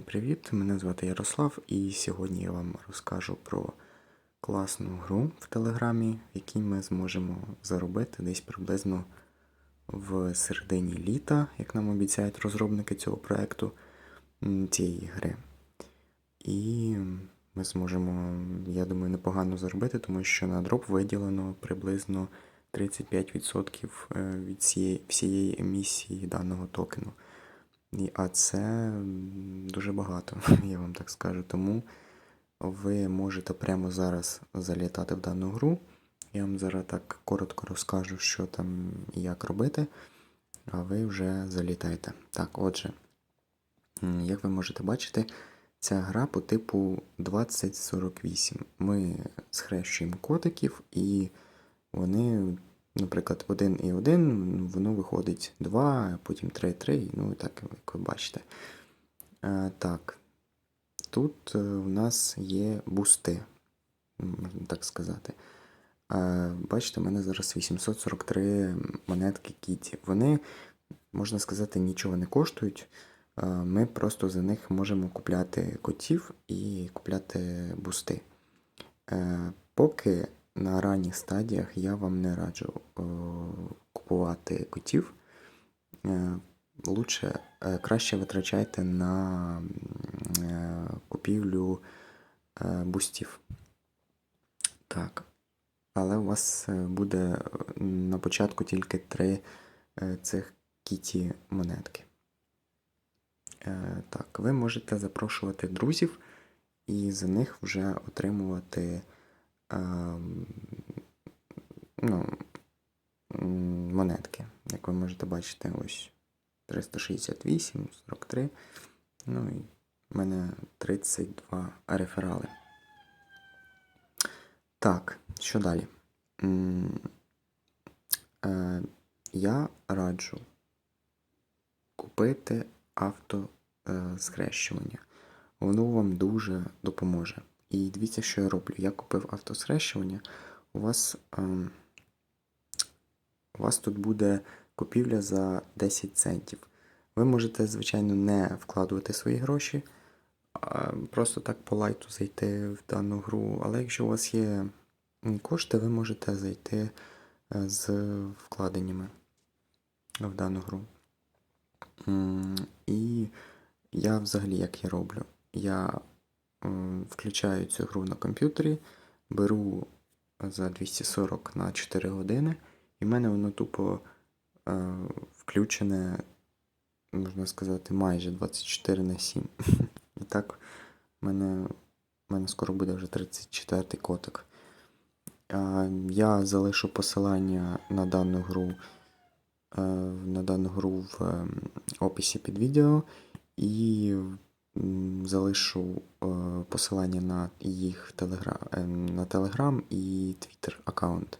Привіт, мене звати Ярослав, і сьогодні я вам розкажу про класну гру в Телеграмі, в якій ми зможемо заробити десь приблизно в середині літа, як нам обіцяють розробники цього проекту цієї гри. І ми зможемо, я думаю, непогано заробити, тому що на дроп виділено приблизно 35% е, від всієї, всієї емісії даного токену. А це дуже багато, я вам так скажу. Тому ви можете прямо зараз залітати в дану гру. Я вам зараз так коротко розкажу, що там і як робити, а ви вже залітаєте. Так, отже, як ви можете бачити, ця гра по типу 2048. Ми схрещуємо котиків, і вони, наприклад, 1 і 1, воно виходить 2, потім 3, 3, ну і так, як ви бачите. Е, так, тут е, у нас є бусти, можна так сказати. Е, бачите, у мене зараз 843 монетки Кіті. Вони, можна сказати, нічого не коштують. Е, Ми просто за них можемо купляти котів і купляти бусти. Е, Поки на ранніх стадіях я вам не раджу е, купувати котів. Е, Лучше, е, краще витрачайте на купівлю бустів. Так. Але у вас буде на початку тільки три цих кіті монетки. Так, ви можете запрошувати друзів і за них вже отримувати ну, монетки. Як ви можете бачити, ось 368, 43. Ну і в мене 32 реферали. Так, що далі? Е, Я раджу купити автосхрещування. Воно вам дуже допоможе. І дивіться, що я роблю. Я купив автосхрещування. У вас, ем, у вас тут буде купівля за 10 центів. Ви можете, звичайно, не вкладувати свої гроші, а просто так по лайту зайти в дану гру. Але якщо у вас є кошти, ви можете зайти е, з вкладеннями в дану гру. І я взагалі як я роблю? Я включаю цю гру на комп'ютері, беру за 240 на 4 години, і в мене воно тупо е, включене, можна сказати, майже 24 на 7. І так, в мене, в мене скоро буде вже 34-й котик. Я залишу посилання на дану гру, е, на дану гру в ем, описі під відео і залишу е, посилання на їх телеграм, на Telegram і Twitter аккаунт.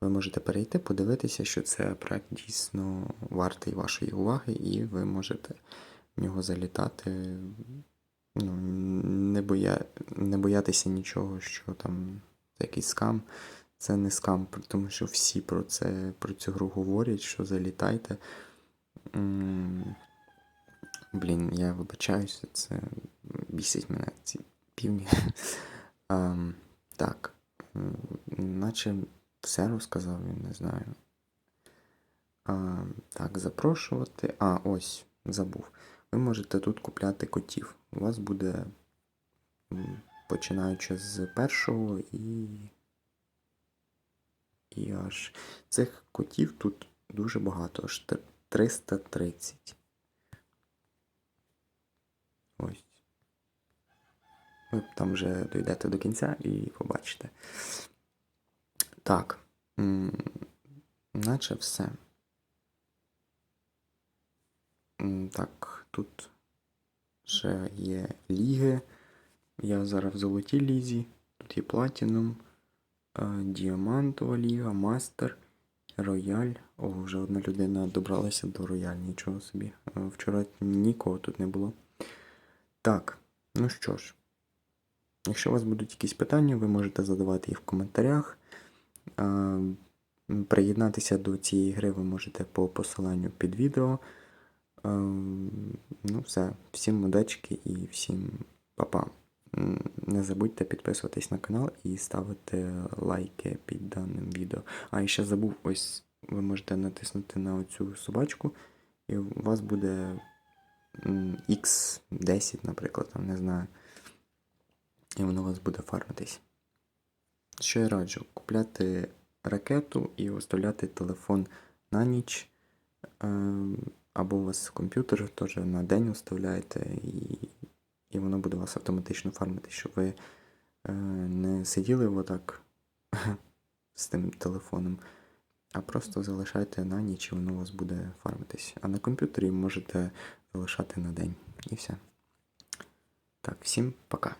Ви можете перейти, подивитися, що це проект дійсно вартий вашої уваги, і ви можете в нього залітати, ну, не, боя... не боятися нічого, що там якийсь скам. Це не скам, тому що всі про це про цю гру говорять, що залітайте. Блін, я вибачаюся, це бісить мене ці півні. Ам, так, наче все розказав, я не знаю. А, так, запрошувати. А, ось, забув. Ви можете тут купляти котів. У вас буде, починаючи з першого і. І аж цих котів тут дуже багато, аж 330. Ось. Ви там вже дійдете до кінця і побачите. Так. Наче все. Так, тут ще є ліги. Я зараз в золотій лізі. Тут є Платінум, Діамантова ліга, Мастер, Рояль. О, вже одна людина добралася до Рояль, нічого собі. Е, Вчора нікого тут не було. Так, ну що ж. Якщо у вас будуть якісь питання, ви можете задавати їх в коментарях. Приєднатися до цієї гри ви можете по посиланню під відео. Ну, все. Всім удачки і всім па-па. Не забудьте підписуватись на канал і ставити лайки під даним відео. А і ще забув, ось ви можете натиснути на оцю собачку, і у вас буде X10, наприклад, там не знаю. І воно у вас буде фармитись. Що я раджу? Купляти ракету і оставляти телефон на ніч. Ем, Або у вас комп'ютер теж на день оставляєте, і, і воно буде у вас автоматично фармити, щоб ви е, не сиділи отак з тим телефоном, а просто залишайте на ніч, і воно у вас буде фармитись. А на комп'ютері можете залишати на день. І все. Так, всім пока.